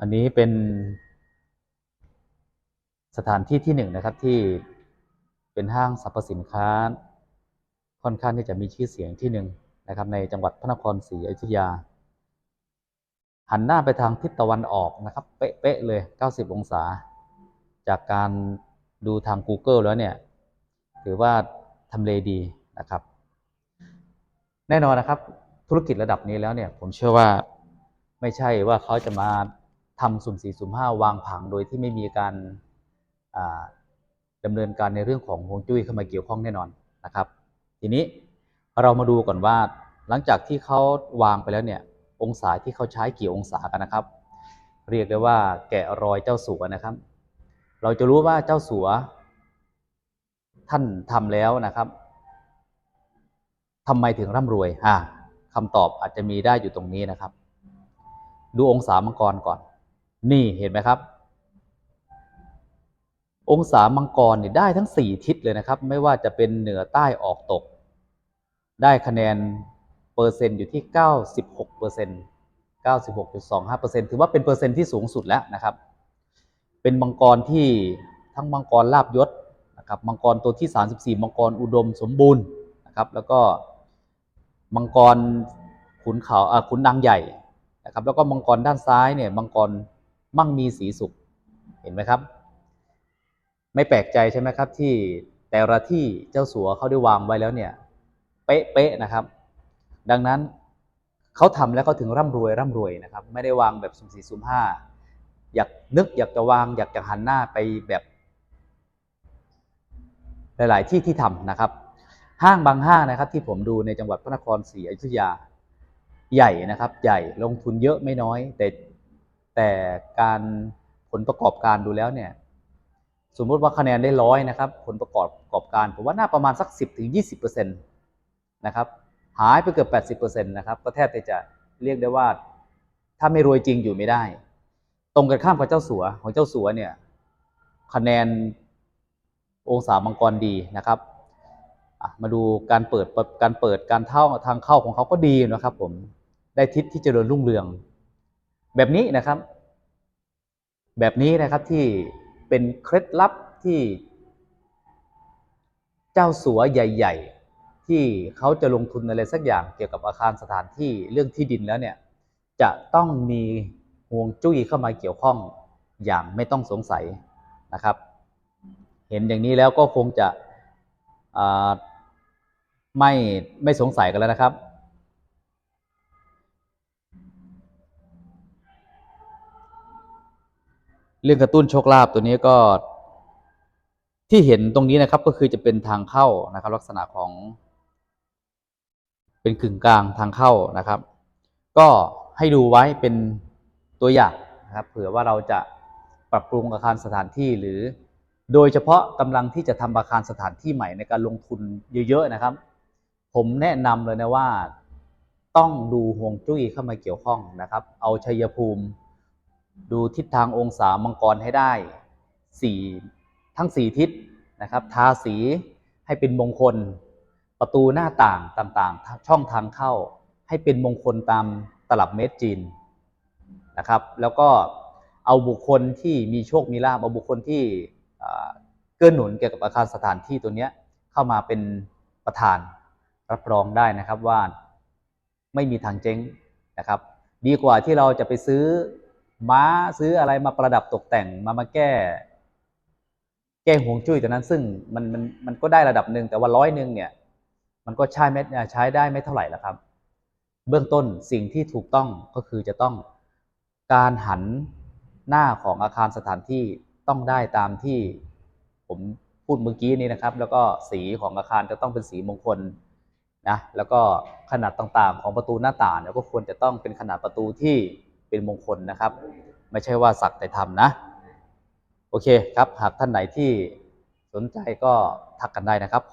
อันนี้เป็นสถานที่ที่หนึ่งนะครับที่เป็นห้างสรรพสินค้า ค่อนข้างที่จะมีชื่อเสียงที่หนึ่งนะครับ ในจังหวัดพระนครศรีอยุธยา หันหน้าไปทางทิศตะวันออกนะครับ เป๊ะๆเลย 90 องศา จากการดูทาง Google แล้วเนี่ยถือว่าทำเลดีนะครับ แน่นอนนะครับธุรกิจระดับนี้แล้วเนี่ยผมเชื่อว่าไม่ใช่ว่าเขาจะมา ทำสุ่มสี่สุ่มห้าวางผังโดยที่ไม่มีการอ่าดำเนินการในเรื่องของฮวงจุ้ยเข้ามาเกี่ยวข้องแน่นอนนะครับ ทีนี้เรามาดูก่อนว่าหลังจากที่เขาวางไปแล้วเนี่ยองศาที่เขาใช้กี่องศากันนะครับ เรียกได้ว่าแกะรอยเจ้าสัวนะครับ เราจะรู้ว่าเจ้าสัว ท่านทำแล้วนะครับทำไมถึงร่ำรวยอ่าคำตอบอาจจะมีได้อยู่ตรงนี้นะครับ ดูองศามังกรก่อน นี่เห็นไหมครับ องศามังกรเนี่ยได้ทั้ง 4 ทิศเลยนะครับ ไม่ว่าจะเป็นเหนือใต้ออกตก ได้คะแนนเปอร์เซ็นต์อยู่ที่ 96เปอร์เซ็นต์96.25เปอร์เซ็นต์ถือว่าเป็นเปอร์เซ็นต์ที่สูงสุดแล้วนะครับ เป็นมังกรที่ทั้งมังกรลาบยศนะครับมังกรตัวที่ 34 มังกรอุดมสมบูรณ์นะครับ แล้วก็มังกรขุนเขาอ่าขุนนางใหญ่นะครับ แล้วก็มังกรด้านซ้ายเนี่ยมังกร มั่งมีสีสุข เห็นไหมครับ ไม่แปลกใจใช่ไหมครับ ที่แต่ละที่เจ้าสัวเขาได้วางไว้แล้วเนี่ย เป๊ะๆนะครับ ดังนั้นเขาทำแล้วเขาถึงร่ำรวยร่ำรวยนะครับ ไม่ได้วางแบบสุ่มสี่สุ่มห้าอยากนึกอยากจะวาง อยากจะหันหน้าไปแบบ หลาย ๆ ที่ที่ทำนะครับ ห้างบางห้างนะครับ ที่ผมดูในจังหวัดพระนครศรีอยุธยา ใหญ่นะครับ ใหญ่ลงทุนเยอะไม่น้อย แต่ แต่การผลประกอบการดูแล้วเนี่ยสมมุติว่าคะแนนได้ร้อยนะครับ ผลประกอบประกอบการผมว่าน่าประมาณสัก 10-20%ถึง20%นะครับหายไปเกือบ80%นะครับก็แทบจะเรียกได้ว่า ถ้าไม่รวยจริงอยู่ไม่ได้ ตรงกันข้ามกับเจ้าสัวของเจ้าสัวเนี่ยคะแนนองศามังกรดีนะครับมาดูการเปิดการเปิดการเท่าทางเข้าของเขาก็ดีนะครับ ผมได้ทิศที่เจริญรุ่งเรือง แบบนี้นะครับ แบบนี้นะครับที่เป็นเคล็ดลับที่ เจ้าสัวใหญ่ ๆ ที่เขาจะลงทุนอะไรสักอย่างเกี่ยวกับอาคารสถานที่เรื่องที่ดินแล้วเนี่ย จะต้องมีห่วงจุ้ยเข้ามาเกี่ยวข้องอย่างไม่ต้องสงสัยนะครับ เห็นอย่างนี้แล้วก็คงจะไม่ไม่สงสัยกันแล้วนะครับ เรื่องกระตุ้นโชคลาภตัวนี้ก็ที่เห็นตรงนี้นะครับก็คือจะเป็นทางเข้านะครับ ลักษณะของ เป็นกึ่งกลางทางเข้านะครับ ก็ให้ดูไว้เป็นตัวอย่างนะครับเผื่อว่าเราจะปรับปรุงอาคารสถานที่หรือ โดยเฉพาะกำลังที่จะทำอาคารสถานที่ใหม่ในการลงทุนเยอะ ๆนะครับ ผมแนะนำเลยนะว่า ต้องดูฮวงจุ้ยเข้ามาเกี่ยวข้องนะครับ เอาชัยภูมิ ดูทิศทางองศามังกรให้ได้สี่ทั้งสี่ทิศนะครับ ทาสีให้เป็นมงคล ประตูหน้าต่างต่างๆ ช่องทางเข้าให้เป็นมงคลตามตลับเมตรจีนนะครับ แล้วก็เอาบุคคลที่มีโชคมีลาภเอาบุคคลที่เกื้อหนุนเกี่ยวกับอาคารสถานที่ตัวเนี้ยเข้ามาเป็นประธานรับรองได้นะครับว่าไม่มีทางเจ๊งนะครับ ดีกว่าที่เราจะไปซื้อ ม้าซื้ออะไรมาประดับตกแต่งมามาแก้ แก้ห่วงจุ้ยตัวนั้น ซึ่งมันมันมันก็ได้ระดับหนึ่งแต่ว่าร้อยหนึ่งเนี่ย มันก็ใช้ไม่ใช้ได้ไม่เท่าไหร่แล้วครับ เบื้องต้นสิ่งที่ถูกต้องก็คือจะต้องการหันหน้าของอาคารสถานที่ต้องได้ตามที่ผมพูดเมื่อกี้นี้นะครับ แล้วก็สีของอาคารจะต้องเป็นสีมงคลนะแล้วก็ขนาดต่างๆ ของประตูหน้าต่างเนี่ยก็ควรจะต้องเป็นขนาดประตูที่ เป็นมงคลนะครับ ไม่ใช่ว่าสักแต่ทำนะ โอเคครับ หากท่านไหนที่สนใจก็ทักกันได้นะครับ